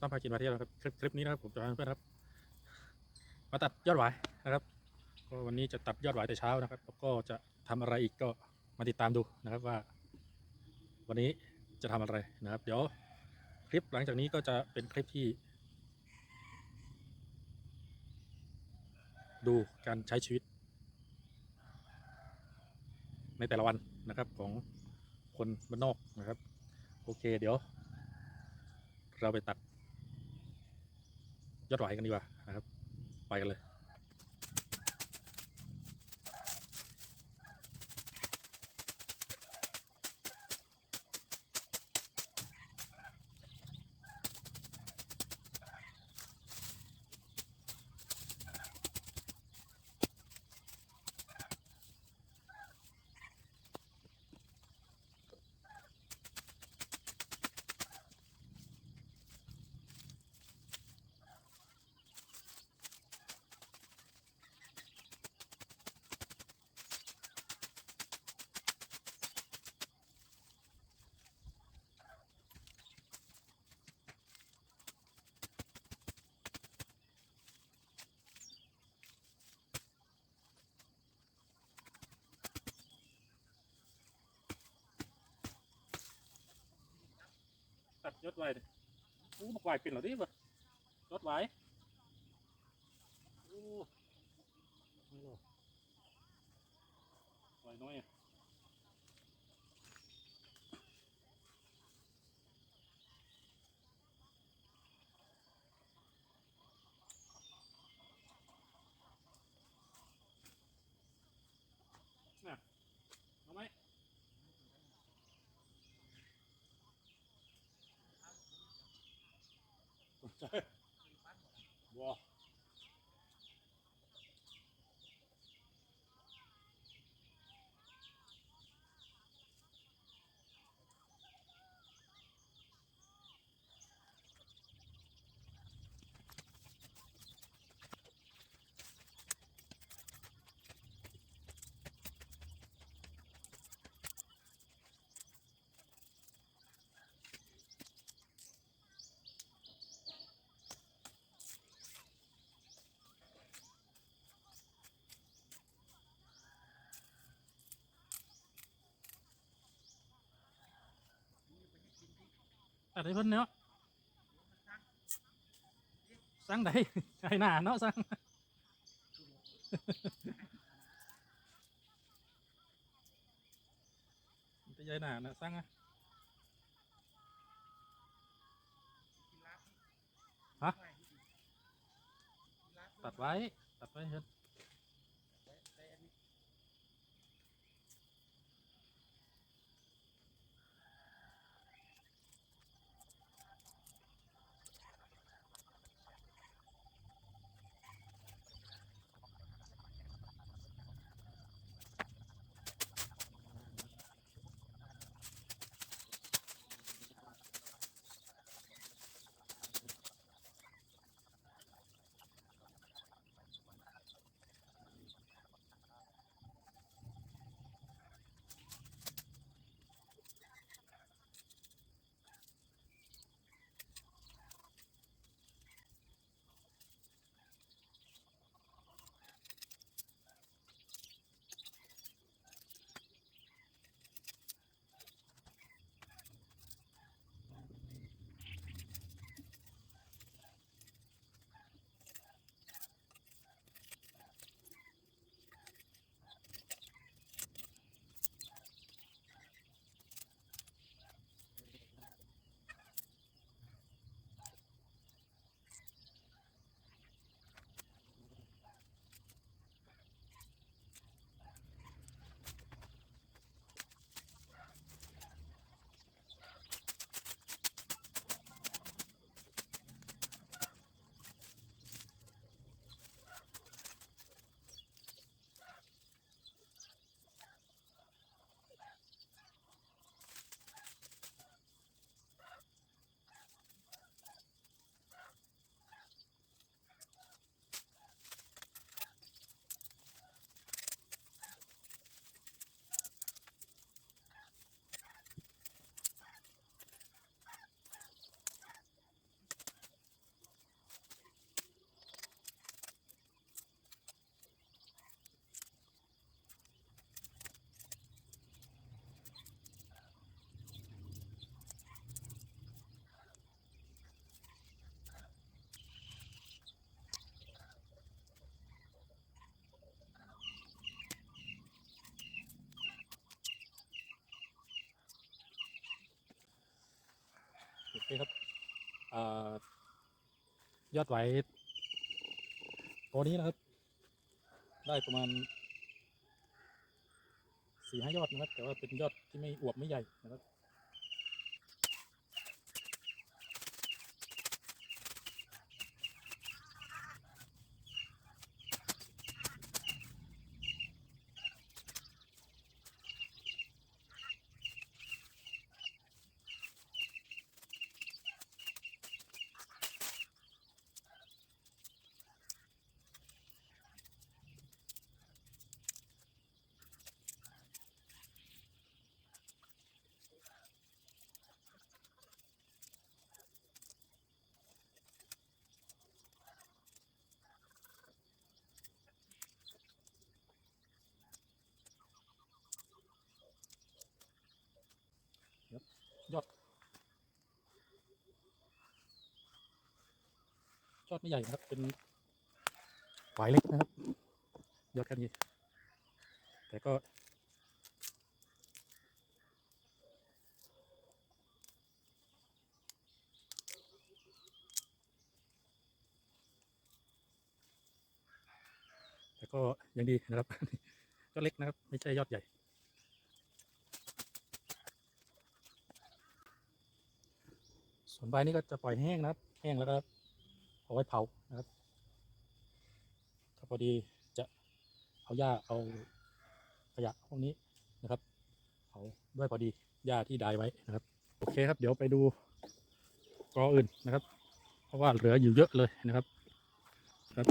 ตั้มพากินมาเที่ยวนะครับคลิปนี้นะครับผมจะพาเพื่อนครับ มาตัดยอดหวายนะครับก็วันนี้จะตัดยอดหวายแต่เช้านะครับแล้วก็จะทำอะไรอีกก็มาติดตามดูนะครับว่า วันนี้จะทำอะไรนะครับ เดี๋ยวคลิปหลังจากนี้ก็จะเป็นคลิปที่ ดูการใช้ชีวิต ในแต่ละวันนะครับของคนบ้านนอกนะครับ โอเคเดี๋ยว เราไปตัด ยอดไหวกันดีกว่านะครับ ไปกันเลย ยอดไหวดิอู้บักไหวเป็นเหรอดิบ่ยอดไหวอู้ไม่หรอกไหวน้อยอะน่ะเอาไหม ใช่ บัว ตัดให้เพิ่นเนาะสั่งได้ไอ้หน้าเยายหน้านะสั่งอะฮะตัดไว้ตัดไว้เพิ่นเอ่อยอดไหวตัวนี้นะครับ ได้ประมาณสี่ห้ายอดนะครับ แต่ว่าเป็นยอดที่ไม่อวบไม่ใหญ่นะครับ ยอด ยอดไม่ใหญ่นะครับ เป็นหวายเล็กนะครับ ยอดแค่นี้ แต่ก็ แต่ก็ยังดีนะครับยอดเล็กนะครับ ไม่ใช่ยอดใหญ่ส่วนใบนี้ก็จะปล่อยแห้งนะครับ แห้งแล้วก็ เอาไว้เผานะครับถ้าพอดีจะเอาหญ้าเอาขยะพวกนี้นะครับเผาด้วยพอดีหญ้าที่ไดายไว้นะครับ โอเคครับ เดี๋ยวไปดูกออื่นนะครับ เพราะว่าเหลืออยู่เยอะเลยนะครับครับ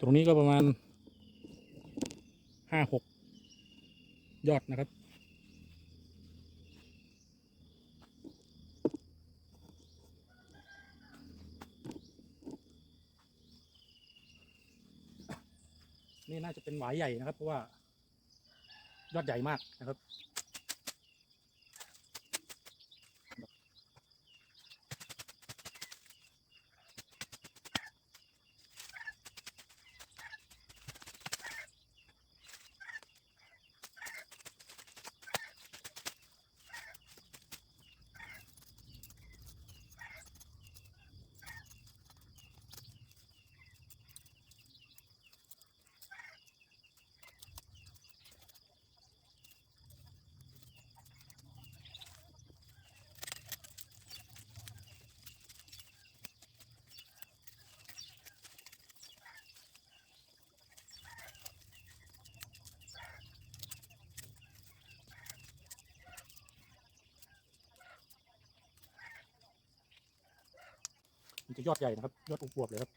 ตรงนี้ก็ประมาณห้าหกยอดนะครับ นี่น่าจะเป็นหวายใหญ่นะครับ เพราะว่ายอดใหญ่มากนะครับ มันจะยอดใหญ่นะครับ ยอดอวบๆเลยครับ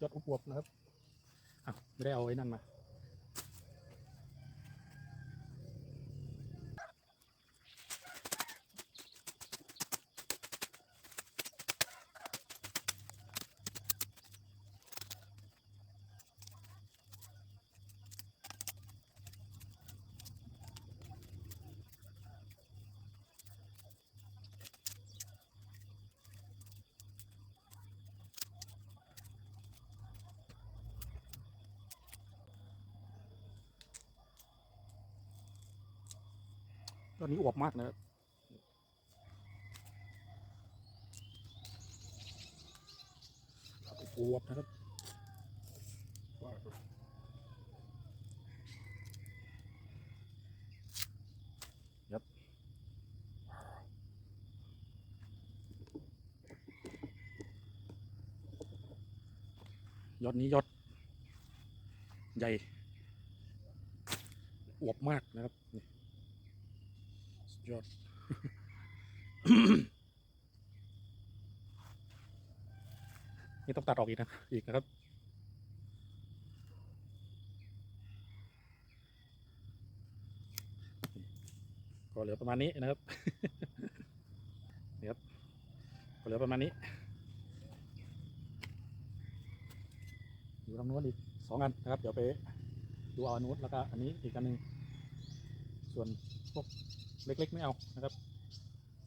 ยอดอวบๆนะครับอะไม่ได้เอาไอ้นั่นมา ยอดนี้อวบมากนะครับอวบนะครับยับยอดนี้ยอดใหญ่อวบมากนะครับนี่ ยอด นี่ต้องตัดออกอีกนะ อีกนะครับ ก็เหลือประมาณนี้นะครับนี่ครับก็เหลือประมาณนี้อยู่ตรงนู้นอีกสองอันนะครับ เดี๋ยวไปดูเอาอันนู้นแล้วก็อันนี้อีกอันหนึ่งส่วนพวก เล็กๆไม่เอานะครับ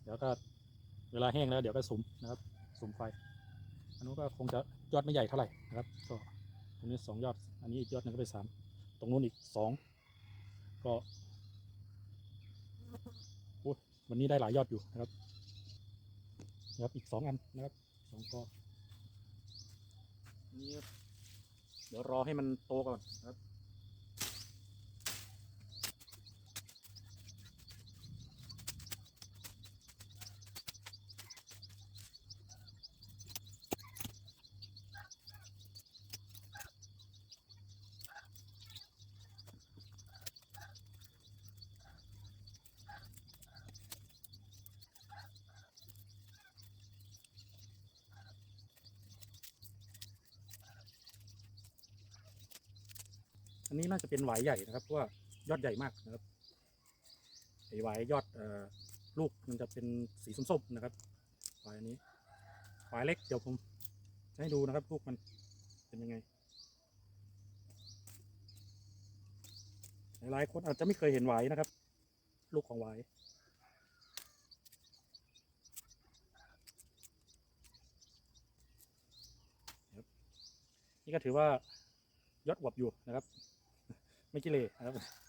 เดี๋ยวก็เวลาแห้งแล้วเดี๋ยวก็สุมนะครับ สุมไฟ อันนู้นก็คงจะยอดไม่ใหญ่เท่าไหร่นะครับ ก็ตรงนี้สองยอด อันนี้อีกยอดหนึงก็ไปสามตรงนู้นอีกสองก็วันนี้ได้หลายยอดอยู่นะครับนะครับอีกสองอันนะครับสองกอนี่เดี๋ยวรอให้มันโตก่อนนะครับ อันนี้น่าจะเป็นหวายใหญ่นะครับเพราะว่ายอดใหญ่มากนะครับไอหวายยอดเอ่อลูกมันจะเป็นสีส้มๆนะครับหวายอันนี้หวายเล็กเดี๋ยวผมจะให้ดูนะครับลูกมันเป็นยังไงหลายคนอาจจะไม่เคยเห็นหวายนะครับ ลูกของหวายครับนี่ก็ถือว่ายอดอวบอยู่นะครับ ไม่กิเลนะครับ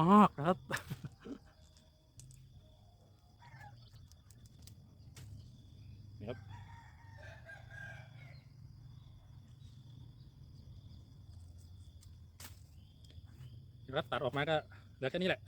มากนะครับครับรัดตัดออกมาก็เหลือแค่นี้แหละ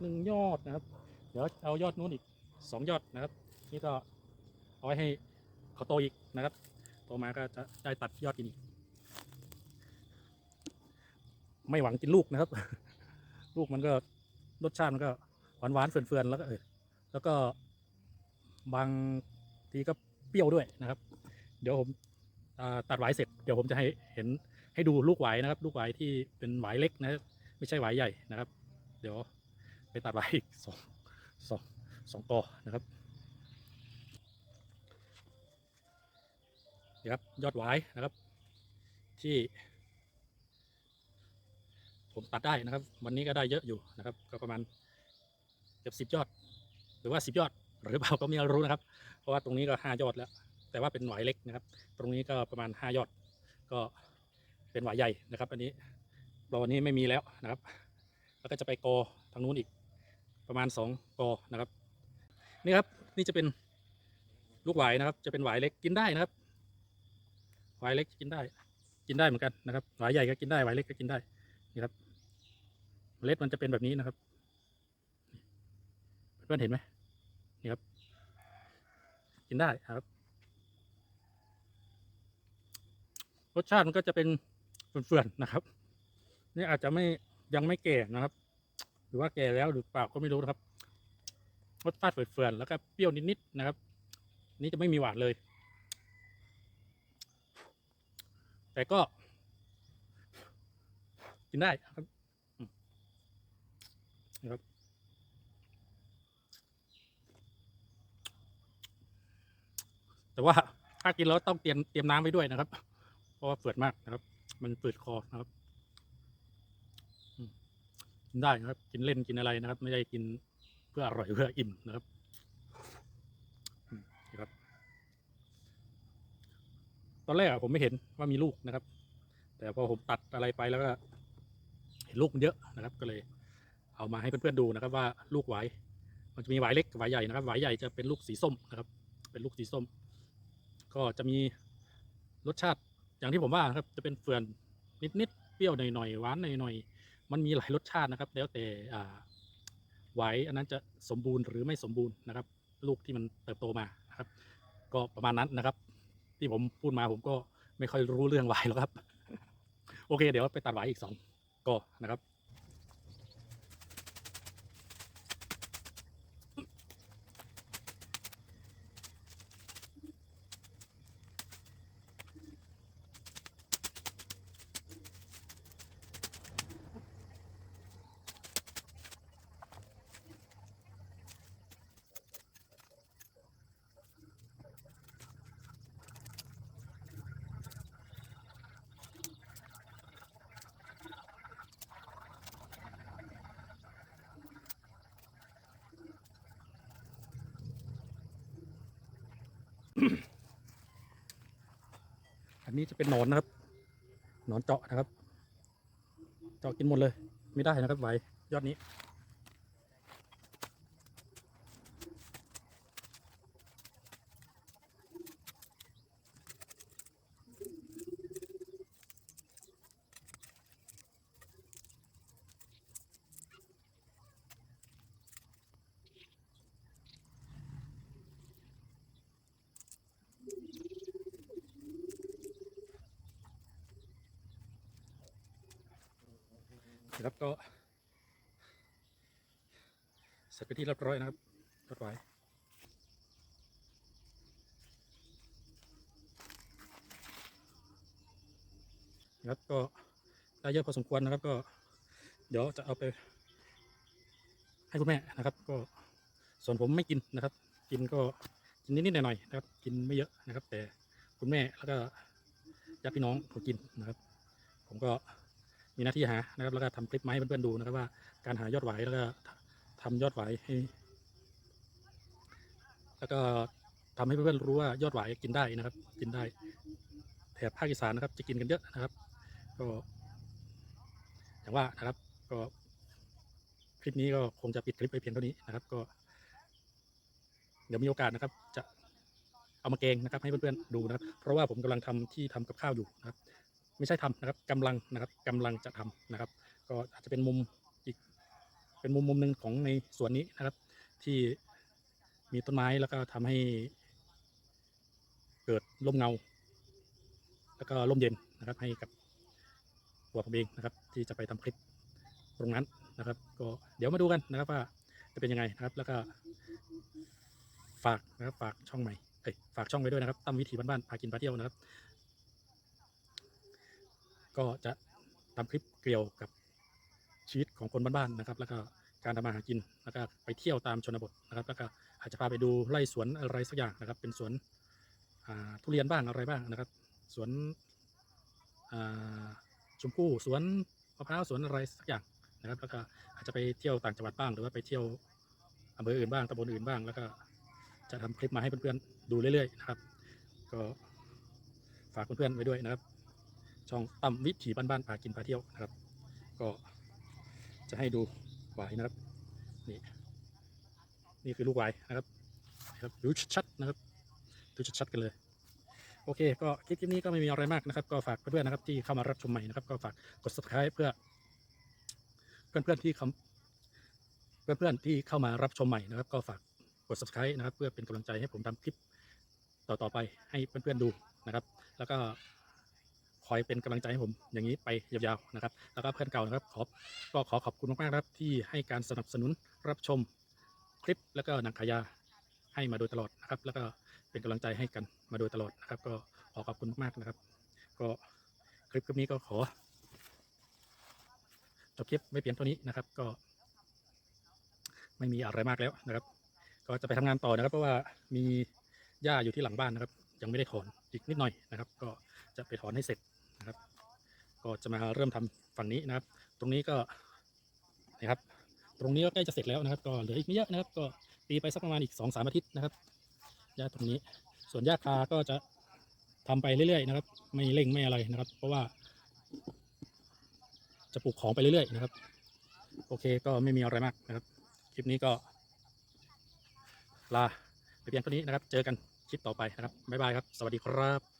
หนึ่งยอดนะครับ เดี๋ยวเอายอดนู้นอีกสองยอดนะครับ นี่ก็เอาไว้ให้เขาโตอีกนะครับ โตมาก็จะได้ตัดยอดกินอีก ไม่หวังกินลูกนะครับ ลูกมันก็รสชาติมันก็หวานหวานๆเฟื่อนๆแล้วก็เออแล้วก็บางทีก็เปรี้ยวด้วยนะครับ เดี๋ยวผมตัดหวายเสร็จเดี๋ยวผมจะให้เห็นให้ดูลูกหวายนะครับ ลูกหวายที่เป็นหวายเล็กนะครับไม่ใช่หวายใหญ่นะครับ เดี๋ยว ตัดหวายอีกสองสองสองกอนะครับนี่ครับยอดหวายนะครับ ที่ ผมตัดได้นะครับ วันนี้ก็ได้เยอะอยู่นะครับ ก็ประมาณเกือบสิบยอด หรือว่าสิบยอด หรือเปล่าก็ไม่รู้นะครับ เพราะว่าตรงนี้ก็ห้ายอดแล้ว แต่ว่าเป็นหวายเล็กนะครับ ตรงนี้ก็ประมาณห้ายอด ก็เป็นหวายใหญ่นะครับ อันนี้รอวันนี้ไม่มีแล้วนะครับ แล้วก็จะไปโกทางนู้นอีก ประมาณสองกอนะครับ นี่ครับนี่จะเป็นลูกหวายนะครับ จะเป็นหวายเล็กกินได้นะครับ หวายเล็กกินได้ กินได้เหมือนกันนะครับ หวายใหญ่ก็กินได้ หวายเล็กก็กินได้ นี่ครับ เมล็ดมันจะเป็นแบบนี้นะครับ เพื่อนเห็นไหมนี่ครับ กินได้ครับ รสชาติมันก็จะเป็นเฟื่อนๆนะครับ นี่อาจจะไม่ยังไม่แก่นะครับ หรือว่าแก่แล้วหรือเปล่าก็ไม่รู้นะครับรสชาติเฟื่อนๆแล้วก็เปรี้ยวนิดๆนะครับ นี่จะไม่มีหวานเลย แต่ก็ กินได้ครับนะครับแต่ว่าถ้ากินแล้วต้องเตรียมเตรียมน้ำไว้ด้วยนะครับ เพราะว่าเฟื่อนมากนะครับ มันฝืดคอนะครับ กินได้นะครับ กินเล่นกินอะไรนะครับ ไม่ได้กินเพื่ออร่อยเพื่ออิ่มนะครับนี่ครับ ตอนแรกผมไม่เห็นว่ามีลูกนะครับ แต่พอผมตัดอะไรไปแล้วก็เห็นลูกมันเยอะนะครับ ก็เลย เอามาให้เพื่อนๆดูนะครับ ว่าลูกหวายมันจะมีหวายเล็กกับหวายใหญ่นะครับหวายใหญ่จะเป็นลูกสีส้มนะครับ เป็นลูกสีส้ม ก็จะมีรสชาติอย่างที่ผมว่านะครับ จะเป็นเฟื่อนนิดๆเปรี้ยวหน่อยๆหวานหน่อยๆ มันมีหลายรสชาตินะครับ แล้วแต่ไวายอันนั้นจะสมบูรณ์หรือไม่สมบูรณ์นะครับ ลูกที่มันเติบโตมานะครับ ก็ประมาณนั้นนะครับ ที่ผมพูดมาผมก็ไม่ค่อยรู้เรื่องไวายหรอกครับ โอเค เดี๋ยวไปตัดไวายอีกสองก็นะครับ อันนี้จะเป็นหนอนนะครับ หนอนเจาะนะครับ เจาะกินหมดเลย ไม่ได้นะครับไหวยอดนี้ นะครับก็เสร็จไปที่เรียบร้อยนะครับรถไฟนะครับก็ได้เยอะพอสมควรนะครับก็ เดี๋ยวจะเอาไป ให้คุณแม่นะครับ ก็ส่วนผมไม่กินนะครับ กินก็กินนิดๆหน่อยๆนะครับ กินไม่เยอะนะครับ แต่คุณแม่แล้วก็ญาติพี่น้องเขากินนะครับ ผมก็ มีหน้าที่หานะครับแล้วก็ทำคลิปมาให้เพื่อนๆดูนะครับว่าการหายอดหวายแล้วก็ทำยอดหวายให้แล้วก็ทำให้เพื่อนๆรู้ว่ายอดหวายกินได้นะครับ กินได้แถบภาคอีสานนะครับ จะกินกันเยอะนะครับ ก็อย่างว่านะครับ ก็คลิปนี้ก็คงจะปิดคลิปไปเพียงเท่านี้นะครับ ก็ เดี๋ยวมีโอกาสนะครับ จะเอามาเกงนะครับ ให้เพื่อนๆดูนะครับ เพราะว่าผมกำลังทำที่ทำกับข้าวอยู่นะครับ ไม่ใช่ทำนะครับกำลังนะครับกำลังจะทำนะครับ ก็อาจจะเป็นมุมอีกเป็นมุมมุมหนึ่งของในสวนนี้นะครับ ที่มีต้นไม้แล้วก็ทำให้เกิดร่มเงา แล้วก็ร่มเย็นนะครับ ให้กับตัวผมเองนะครับ ที่จะไปทำคลิปตรงนั้นนะครับ ก็เดี๋ยวมาดูกันนะครับว่าจะเป็นยังไงนะครับ แล้วก็ ฝากนะครับฝากช่องใหม่เอ้ยฝากช่องไว้ด้วยนะครับตั้มวิถีบ้านๆพากินพาเที่ยวนะครับ ก็จะทำคลิปเกี่ยวกับชีวิตของคนบ้านๆนะครับ แล้วก็การทำมาหากินแล้วก็ไปเที่ยวตามชนบทนะครับ แล้วก็อาจจะพาไปดูไร่สวนอะไรสักอย่างนะครับ เป็นสวนทุเรียนบ้างอะไรบ้างนะครับ สวนชมพู่สวนมะพร้าวสวนอะไรสักอย่างนะครับ แล้วก็อาจจะไปเที่ยวต่างจังหวัดบ้าง หรือว่าไปเที่ยวอำเภออื่นบ้างตำบลอื่นบ้าง แล้วก็จะทำคลิปมาให้เพื่อนๆดูเรื่อยๆนะครับ ก็ฝากเพื่อนๆไว้ด้วยนะครับ ช่องตั้มวิถีบ้านๆพากินพาเที่ยวนะครับ ก็จะให้ดูวายนะครับนี่นี่คือลูกวายนะครับนะครับดูชัดๆนะครับดูชัดๆกันเลยโอเค ก็คลิปนี้ก็ไม่มีอะไรมากนะครับ ก็ฝากเพื่อนๆนะครับที่เข้ามารับชมใหม่นะครับ ก็ฝากกด subscribe เพื่อ เพื่อนๆที่เขาเพื่อนๆที่เข้ามารับชมใหม่นะครับ ก็ฝากกด subscribe นะครับ เพื่อเป็นกำลังใจให้ผมทำคลิปต่อๆไปให้เพื่อนๆดูนะครับ แล้วก็ คอยเป็นกำลังใจให้ผมอย่างนี้ไปยาวๆนะครับ แล้วก็เพื่อนเก่านะครับขอบก็ขอขอบคุณมากๆนะครับที่ให้การสนับสนุนรับชมคลิปแล้วก็หนังขายาให้มาโดยตลอดนะครับ แล้วก็เป็นกำลังใจให้กันมาโดยตลอดนะครับ ก็ขอขอบคุณมากๆนะครับ ก็คลิปคลิปนี้ก็ขอจบคลิปไม่เพียงเท่านี้นะครับ ก็ ไม่มีอะไรมากแล้วนะครับ ก็จะไปทำงานต่อนะครับ เพราะว่ามีหญ้าอยู่ที่หลังบ้านนะครับ ยังไม่ได้ถอนอีกนิดหน่อยนะครับ ก็จะไปถอนให้เสร็จ ก็จะมาเริ่มทำฝั่งนี้นะครับ ตรงนี้ก็นะครับ ตรงนี้ก็ใกล้จะเสร็จแล้วนะครับ ก็เหลืออีกไม่เยอะนะครับ ก็ตีไปสักประมาณอีกสองสามอาทิตย์นะครับหญ้าตรงนี้ ส่วนหญ้าคาก็จะทำไปเรื่อยๆนะครับ ไม่เร่งไม่อะไรนะครับ เพราะว่า จะปลูกของไปเรื่อยๆนะครับ โอเคก็ไม่มีอะไรมากนะครับ คลิปนี้ก็ ลาไปเพียงเท่านี้นะครับ เจอกันคลิปต่อไปนะครับบ๊ายบายครับ สวัสดีครับ